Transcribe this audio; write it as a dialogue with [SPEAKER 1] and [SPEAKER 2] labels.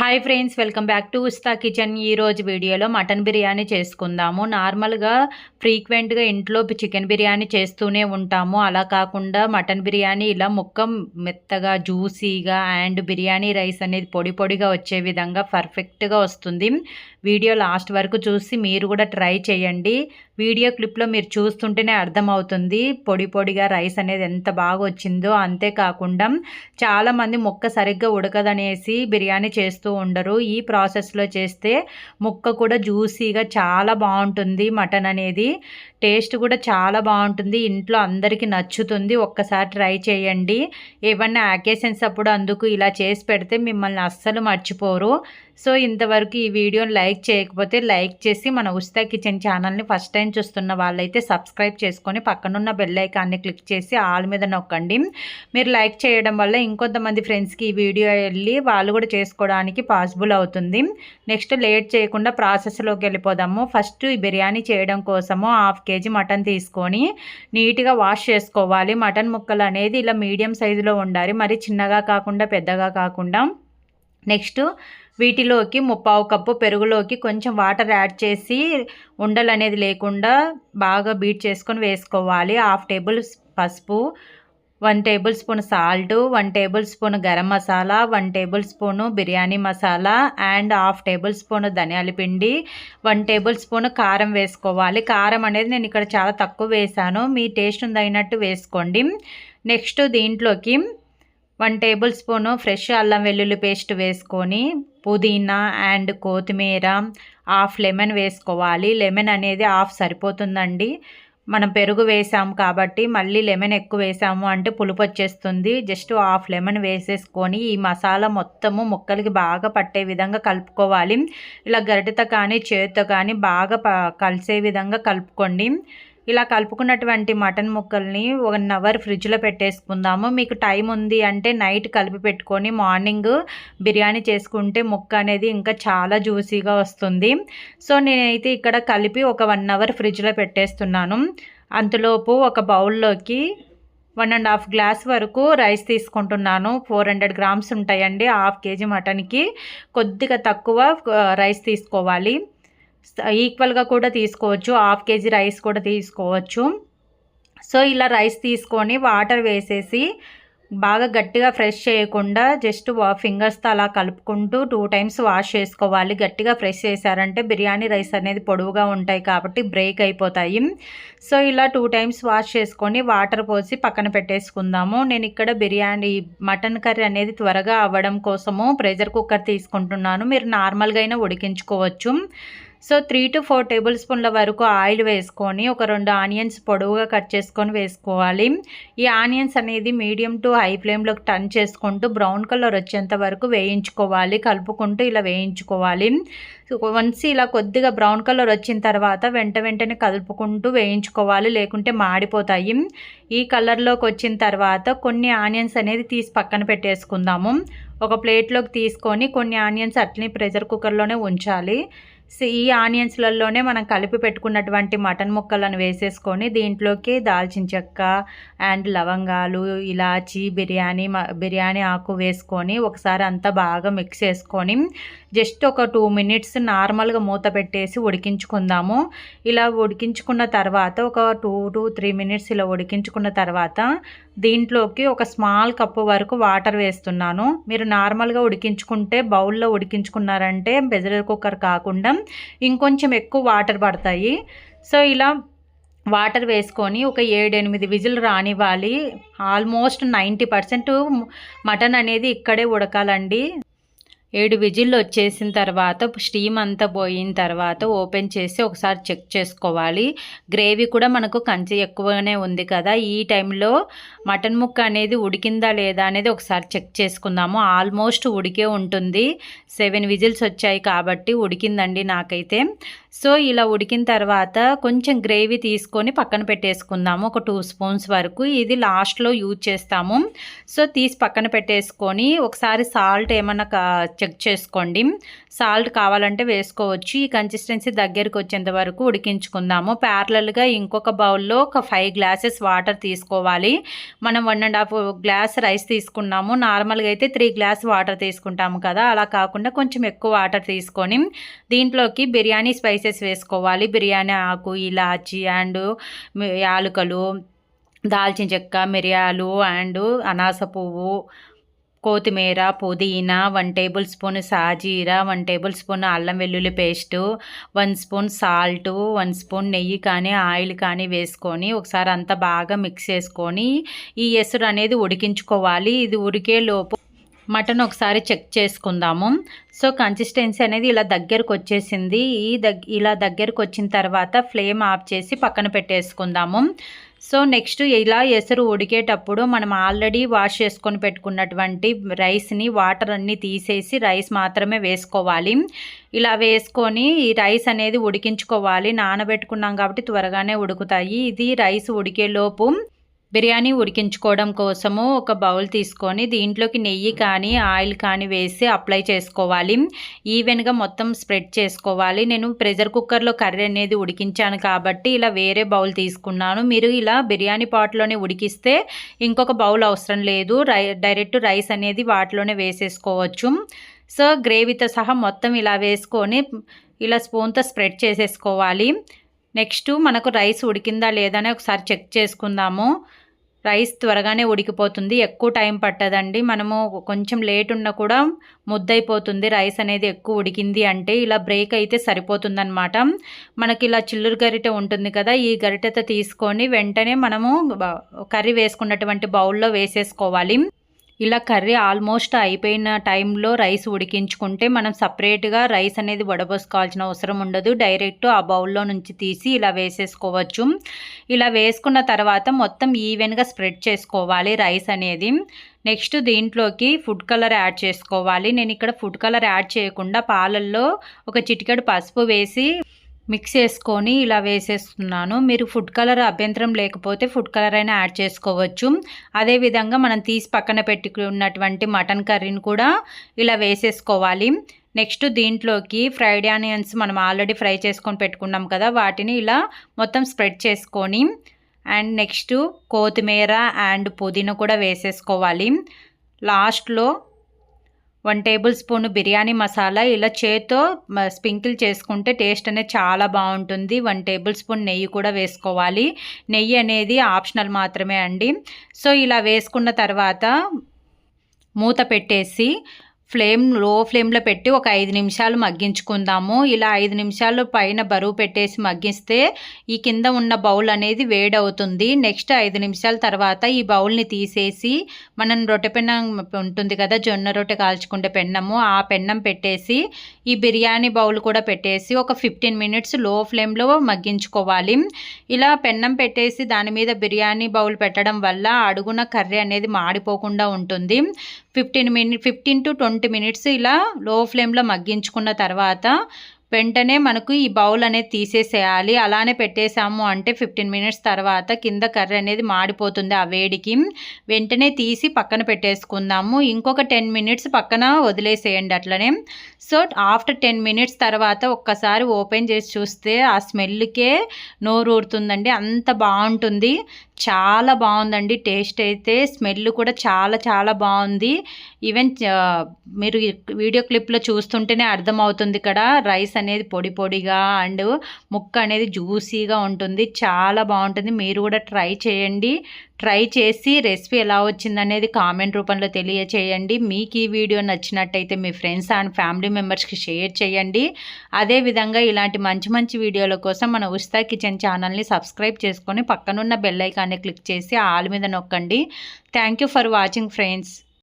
[SPEAKER 1] Hi friends welcome back to Usta kitchen ఈ రోజు వీడియోలో మటన్ బిర్యానీ చేసుకుందాము. నార్మల్గా ఫ్రీక్వెంట్గా ఇంట్లో చికెన్ బిర్యానీ చేస్తూనే ఉంటాము. అలా కాకుండా మటన్ బిర్యానీ ఇలా ముక్క మెత్తగా జ్యూసీగా అండ్ బిర్యానీ రైస్ అనేది పొడి పొడిగా వచ్చే విధంగా పర్ఫెక్ట్గా వస్తుంది. వీడియో లాస్ట్ వరకు చూసి మీరు కూడా ట్రై చేయండి. వీడియో క్లిప్లో మీరు చూస్తుంటేనే అర్థమవుతుంది పొడి పొడిగా రైస్ అనేది ఎంత బాగా వచ్చిందో. అంతేకాకుండా చాలామంది ముక్క సరిగ్గా ఉడకదనేసి బిర్యానీ చేస్తూ ఉండరు. ఈ ప్రాసెస్లో చేస్తే ముక్క కూడా జ్యూసీగా చాలా బాగుంటుంది. మటన్ అనేది టేస్ట్ కూడా చాలా బాగుంటుంది. ఇంట్లో అందరికీ నచ్చుతుంది. ఒక్కసారి ట్రై చేయండి. ఏమన్నా అకేషన్స్ అప్పుడు అందుకు ఇలా చేసి పెడితే మిమ్మల్ని అస్సలు మర్చిపోరు. సో ఇంతవరకు ఈ వీడియోని లైక్ చేయకపోతే లైక్ చేసి మన ఉస్తా కిచెన్ ఛానల్ని ఫస్ట్ టైం చూస్తున్న వాళ్ళైతే సబ్స్క్రైబ్ చేసుకొని పక్కనున్న బెల్ ఐకాన్ని క్లిక్ చేసి ఆల్ మీద నొక్కండి. మీరు లైక్ చేయడం వల్ల ఇంకొంతమంది ఫ్రెండ్స్కి ఈ వీడియో వెళ్ళి వాళ్ళు కూడా చేసుకోవడానికి పాసిబుల్ అవుతుంది. నెక్స్ట్ లేట్ చేయకుండా ప్రాసెస్లోకి వెళ్ళిపోదాము. ఫస్ట్ ఈ బిర్యానీ చేయడం కోసము హాఫ్ కేజీ మటన్ తీసుకొని నీట్గా వాష్ చేసుకోవాలి. మటన్ ముక్కలు అనేది ఇలా మీడియం సైజులో ఉండాలి. మరి చిన్నగా కాకుండా పెద్దగా కాకుండా. నెక్స్ట్ వీటిలోకి ముప్పావు కప్పు పెరుగులోకి కొంచెం వాటర్ యాడ్ చేసి ఉండలు అనేది లేకుండా బాగా బీట్ చేసుకొని వేసుకోవాలి. హాఫ్ టేబుల్ పసుపు one table spoon salt one table spoon garam masala one table spoon biryani masala and half table spoon ధనియాల పిండి వన్ టేబుల్ స్పూన్ కారం వేసుకోవాలి. కారం అనేది నేను ఇక్కడ చాలా తక్కువ వేసాను. మీ టేస్ట్ ఉందైనట్టు వేసుకోండి. నెక్స్ట్ దీంట్లోకి వన్ టేబుల్ స్పూను ఫ్రెష్ అల్లం వెల్లుల్లి పేస్ట్ వేసుకొని పుదీనా అండ్ కొత్తిమీర హాఫ్ లెమన్ వేసుకోవాలి. లెమన్ అనేది హాఫ్ సరిపోతుందండి. మనం పెరుగు వేసాము కాబట్టి మళ్ళీ లెమన్ ఎక్కువ వేసాము అంటే పులుపు వచ్చేస్తుంది. జస్ట్ హాఫ్ లెమన్ వేసేసుకొని ఈ మసాలా మొత్తము ముక్కలకి బాగా పట్టే విధంగా కలుపుకోవాలి. ఇలా గరిటతో కానీ చేతితో కానీ బాగా కలిసే విధంగా కలుపుకోండి. ఇలా కలుపుకున్నటువంటి మటన్ ముక్కల్ని వన్ అవర్ ఫ్రిడ్జ్లో పెట్టేసుకుందాము. మీకు టైం ఉంది అంటే నైట్ కలిపి పెట్టుకొని మార్నింగ్ బిర్యానీ చేసుకుంటే ముక్క అనేది ఇంకా చాలా జ్యూసీగా వస్తుంది. సో నేనైతే ఇక్కడ కలిపి ఒక వన్ అవర్ ఫ్రిడ్జ్లో పెట్టేస్తున్నాను. అంతలోపు ఒక బౌల్లోకి వన్ అండ్ హాఫ్ గ్లాస్ వరకు రైస్ తీసుకుంటున్నాను. ఫోర్ హండ్రెడ్ గ్రామ్స్ ఉంటాయండి హాఫ్ కేజీ మటన్కి. కొద్దిగా తక్కువ రైస్ తీసుకోవాలి. ఈక్వల్గా కూడా తీసుకోవచ్చు. హాఫ్ కేజీ రైస్ కూడా తీసుకోవచ్చు. సో ఇలా రైస్ తీసుకొని వాటర్ వేసేసి బాగా గట్టిగా ఫ్రెష్ చేయకుండా జస్ట్ ఫింగర్స్తో అలా కలుపుకుంటూ టూ టైమ్స్ వాష్ చేసుకోవాలి. గట్టిగా ఫ్రెష్ చేశారంటే బిర్యానీ రైస్ అనేది పొడవుగా ఉంటాయి కాబట్టి బ్రేక్ అయిపోతాయి. సో ఇలా టూ టైమ్స్ వాష్ చేసుకొని వాటర్ పోసి పక్కన పెట్టేసుకుందాము. నేను ఇక్కడ బిర్యానీ మటన్ కర్రీ అనేది త్వరగా అవ్వడం కోసము ప్రెషర్ కుక్కర్ తీసుకుంటున్నాను. మీరు నార్మల్గా అయినా ఉడికించుకోవచ్చు. So three to four table స్పూన్ల వరకు ఆయిల్ వేసుకొని ఒక రెండు ఆనియన్స్ పొడవుగా కట్ చేసుకొని వేసుకోవాలి. ఈ ఆనియన్స్ అనేది మీడియం టు హై ఫ్లేమ్లోకి టర్న్ చేసుకుంటూ బ్రౌన్ కలర్ వచ్చేంత వరకు వేయించుకోవాలి. కలుపుకుంటూ ఇలా వేయించుకోవాలి. వన్స్ ఇలా కొద్దిగా బ్రౌన్ కలర్ వచ్చిన తర్వాత వెంట వెంటనే కలుపుకుంటూ వేయించుకోవాలి. లేకుంటే మాడిపోతాయి. ఈ కలర్లోకి వచ్చిన తర్వాత కొన్ని ఆనియన్స్ అనేది తీసి పక్కన పెట్టేసుకుందాము. ఒక ప్లేట్లోకి తీసుకొని కొన్ని ఆనియన్స్ అట్లనే ప్రెషర్ కుక్కర్లోనే ఉంచాలి. ఈ ఆనియన్స్లలోనే మనం కలిపి పెట్టుకున్నటువంటి మటన్ ముక్కలను వేసేసుకొని దీంట్లోకి దాల్చిన చెక్క అండ్ లవంగాలు ఇలాచి బిర్యానీ బిర్యానీ ఆకు వేసుకొని ఒకసారి అంతా బాగా మిక్స్ చేసుకొని జస్ట్ ఒక టూ మినిట్స్ నార్మల్గా మూత పెట్టేసి ఉడికించుకుందాము. ఇలా ఉడికించుకున్న తర్వాత ఒక టూ టు త్రీ మినిట్స్ ఇలా ఉడికించుకున్న తర్వాత దీంట్లోకి ఒక స్మాల్ కప్పు వరకు వాటర్ వేస్తున్నాను. మీరు నార్మల్గా ఉడికించుకుంటే బౌల్లో ఉడికించుకున్నారంటే ప్రెజర్ కుక్కర్ కాకుండా ఇంకొంచెం ఎక్కువ వాటర్ పడతాయి. సో ఇలా వాటర్ వేసుకొని ఒక ఏడెనిమిది విజిల్ రానివ్వాలి. ఆల్మోస్ట్ నైంటీ పర్సెంట్ మటన్ అనేది ఇక్కడే ఉడకాలండి. ఏడు విజిల్లు వచ్చేసిన తర్వాత స్టీమ్ అంతా పోయిన తర్వాత ఓపెన్ చేసి ఒకసారి చెక్ చేసుకోవాలి. గ్రేవీ కూడా మనకు కంచి ఎక్కువనే ఉంది కదా. ఈ టైంలో మటన్ ముక్క అనేది ఉడికిందా లేదా అనేది ఒకసారి చెక్ చేసుకుందాము. ఆల్మోస్ట్ ఉడికే ఉంటుంది. సెవెన్ విజిల్స్ వచ్చాయి కాబట్టి ఉడికిందండి నాకైతే. సో ఇలా ఉడికిన తర్వాత కొంచెం గ్రేవీ తీసుకొని పక్కన పెట్టేసుకుందాము. ఒక టూ స్పూన్స్ వరకు. ఇది లాస్ట్లో యూజ్ చేస్తాము. సో తీసి పక్కన పెట్టేసుకొని ఒకసారి సాల్ట్ ఏమన్నా చెక్ చేసుకోండి. సాల్ట్ కావాలంటే వేసుకోవచ్చు. ఈ కన్సిస్టెన్సీ దగ్గరికి వచ్చేంత వరకు ఉడికించుకుందాము. ప్యారలల్గా ఇంకొక బౌల్లో ఒక ఫైవ్ గ్లాసెస్ వాటర్ తీసుకోవాలి. మనం one and half glass rice తీసుకున్నాము. నార్మల్గా అయితే త్రీ గ్లాస్ వాటర్ తీసుకుంటాము కదా. అలా కాకుండా కొంచెం ఎక్కువ వాటర్ తీసుకొని దీంట్లోకి బిర్యానీ స్పైసెస్ వేసుకోవాలి. బిర్యానీ ఆకు ఇలాచి అండ్ యాలకులు దాల్చిన చెక్క మిరియాలు అండ్ అనాస పువ్వు కొత్తిమీర పుదీనా వన్ టేబుల్ స్పూన్ సాజీరా వన్ టేబుల్ స్పూన్ అల్లం వెల్లుల్లి paste one spoon salt one spoon నెయ్యి కానీ ఆయిల్ కానీ వేసుకొని ఒకసారి అంతా బాగా మిక్స్ చేసుకొని ఈ ఎసురు అనేది ఉడికించుకోవాలి. ఇది ఉడికే లోపు మటన్ ఒకసారి చెక్ చేసుకుందాము. సో కన్సిస్టెన్సీ అనేది ఇలా దగ్గరకు వచ్చేసింది. ఈ దగ్ ఇలా దగ్గరకు వచ్చిన తర్వాత ఫ్లేమ్ ఆఫ్ చేసి పక్కన పెట్టేసుకుందాము. సో నెక్స్ట్ ఇలా ఎసరు ఉడికేటప్పుడు మనం ఆల్రెడీ వాష్ చేసుకొని పెట్టుకున్నటువంటి రైస్ని వాటర్ అన్నీ తీసేసి రైస్ మాత్రమే వేసుకోవాలి. ఇలా వేసుకొని ఈ రైస్ అనేది ఉడికించుకోవాలి. నానబెట్టుకున్నాం కాబట్టి త్వరగానే ఉడుకుతాయి. ఇది రైస్ ఉడికేలోపు బిర్యానీ ఉడికించుకోవడం కోసము ఒక బౌల్ తీసుకొని దీంట్లోకి నెయ్యి కానీ ఆయిల్ కానీ వేసి అప్లై చేసుకోవాలి. ఈవెన్గా మొత్తం స్ప్రెడ్ చేసుకోవాలి. నేను ప్రెషర్ కుక్కర్లో కర్రీ అనేది ఉడికించాను కాబట్టి ఇలా వేరే బౌల్ తీసుకున్నాను. మీరు ఇలా బిర్యానీ పాట్లోనే ఉడికిస్తే ఇంకొక బౌల్ అవసరం లేదు. రై డైరెక్ట్ రైస్ అనేది వాటిలోనే వేసేసుకోవచ్చు. సో గ్రేవీతో సహా మొత్తం ఇలా వేసుకొని ఇలా స్పూన్తో స్ప్రెడ్ చేసేసుకోవాలి. నెక్స్ట్ మనకు రైస్ ఉడికిందా లేదని ఒకసారి చెక్ చేసుకుందాము. రైస్ త్వరగానే ఉడికిపోతుంది. ఎక్కువ టైం పట్టదండి. మనము కొంచెం లేట్ ఉన్నా కూడా ముద్దైపోతుంది రైస్ అనేది ఎక్కువ ఉడికింది అంటే ఇలా బ్రేక్ అయితే సరిపోతుందన్నమాట. మనకి ఇలా చిల్లురు గరిటె ఉంటుంది కదా ఈ గరిటెతో తీసుకొని వెంటనే మనము కర్రీ వేసుకున్నటువంటి బౌల్లో వేసేసుకోవాలి. ఇలా కర్రీ ఆల్మోస్ట్ అయిపోయిన టైంలో రైస్ ఉడికించుకుంటే మనం సపరేట్గా రైస్ అనేది వడబోసుకోవాల్సిన అవసరం ఉండదు. డైరెక్ట్ ఆ బౌల్లో నుంచి తీసి ఇలా వేసేసుకోవచ్చు. ఇలా వేసుకున్న తర్వాత మొత్తం ఈవెన్గా స్ప్రెడ్ చేసుకోవాలి రైస్ అనేది. నెక్స్ట్ దీంట్లోకి ఫుడ్ కలర్ యాడ్ చేసుకోవాలి. నేను ఇక్కడ ఫుడ్ కలర్ యాడ్ చేయకుండా పాలల్లో ఒక చిటికెడు పసుపు వేసి మిక్స్ చేసుకొని ఇలా వేసేస్తున్నాను. మీరు ఫుడ్ కలర్ అభ్యంతరం లేకపోతే ఫుడ్ కలర్ అయినా యాడ్ చేసుకోవచ్చు. అదేవిధంగా మనం తీసి పక్కన పెట్టుకున్నటువంటి మటన్ కర్రీని కూడా ఇలా వేసేసుకోవాలి. నెక్స్ట్ దీంట్లోకి ఫ్రైడ్ ఆనియన్స్ మనం ఆల్రెడీ ఫ్రై చేసుకొని పెట్టుకున్నాం కదా వాటిని ఇలా మొత్తం స్ప్రెడ్ చేసుకొని అండ్ నెక్స్ట్ కొత్తిమీర అండ్ పుదీనా కూడా వేసేసుకోవాలి. లాస్ట్లో one table spoon biryani masala ఇలా చేత్తో స్ప్రింకిల్ చేసుకుంటే టేస్ట్ అనేది చాలా బాగుంటుంది. వన్ టేబుల్ స్పూన్ నెయ్యి కూడా వేసుకోవాలి. నెయ్యి అనేది ఆప్షనల్ మాత్రమే అండి. సో ఇలా వేసుకున్న తర్వాత మూత పెట్టేసి ఫ్లేమ్లో ఫ్లేమ్లో పెట్టి ఒక ఐదు నిమిషాలు మగ్గించుకుందాము. ఇలా ఐదు నిమిషాలు పైన బరువు పెట్టేసి మగ్గిస్తే ఈ కింద ఉన్న బౌల్ అనేది వేడవుతుంది. నెక్స్ట్ ఐదు నిమిషాల తర్వాత ఈ బౌల్ని తీసేసి మనం రొట్టె పెన్నం ఉంటుంది కదా జొన్న రొట్టె కాల్చుకుంటే పెన్నము ఆ పెన్నం పెట్టేసి ఈ బిర్యానీ బౌల్ కూడా పెట్టేసి ఒక ఫిఫ్టీన్ మినిట్స్లో ఫ్లేమ్లో మగ్గించుకోవాలి. ఇలా పెన్నం పెట్టేసి దాని మీద బిర్యానీ బౌల్ పెట్టడం వల్ల అడుగున కర్రీ అనేది మాడిపోకుండా ఉంటుంది. Fifteen minute fifteen to twenty minutes ఇలా లో ఫ్లేమ్లో మగ్గించుకున్న తర్వాత వెంటనే మనకు ఈ బౌల్ అనేది తీసేసేయాలి. అలానే పెట్టేసాము అంటే ఫిఫ్టీన్ మినిట్స్ తర్వాత కింద కర్రీ అనేది మాడిపోతుంది ఆ వేడికి. వెంటనే తీసి పక్కన పెట్టేసుకుందాము. ఇంకొక టెన్ మినిట్స్ పక్కన వదిలేసేయండి అట్లనే. సో ఆఫ్టర్ టెన్ మినిట్స్ తర్వాత ఒక్కసారి ఓపెన్ చేసి చూస్తే ఆ స్మెల్కే నోరు ఊరుతుందండి. అంత బాగుంటుంది. చాలా బాగుందండి. టేస్ట్ అయితే స్మెల్ కూడా చాలా చాలా బాగుంది. ఈవెన్ మీరు వీడియో క్లిప్లో చూస్తుంటేనే అర్థమవుతుంది ఇక్కడ రైస్ అనేది పొడి పొడిగా అండ్ ముక్క అనేది జ్యూసీగా ఉంటుంది. చాలా బాగుంటుంది. మీరు కూడా ట్రై చేయండి. ట్రై చేసి రెసిపీ ఎలా వచ్చిందనేది కామెంట్ రూపంలో తెలియచేయండి. మీకు ఈ వీడియో నచ్చినట్టయితే మీ ఫ్రెండ్స్ అండ్ ఫ్యామిలీ మెంబర్స్కి షేర్ చేయండి. అదేవిధంగా ఇలాంటి మంచి మంచి వీడియోల కోసం మన ఉస్తా కిచెన్ ఛానల్ని సబ్స్క్రైబ్ చేసుకొని పక్కనున్న బెల్ ఐకాన్ని క్లిక్ చేసి ఆల్ మీద నొక్కండి. Thank for watching friends.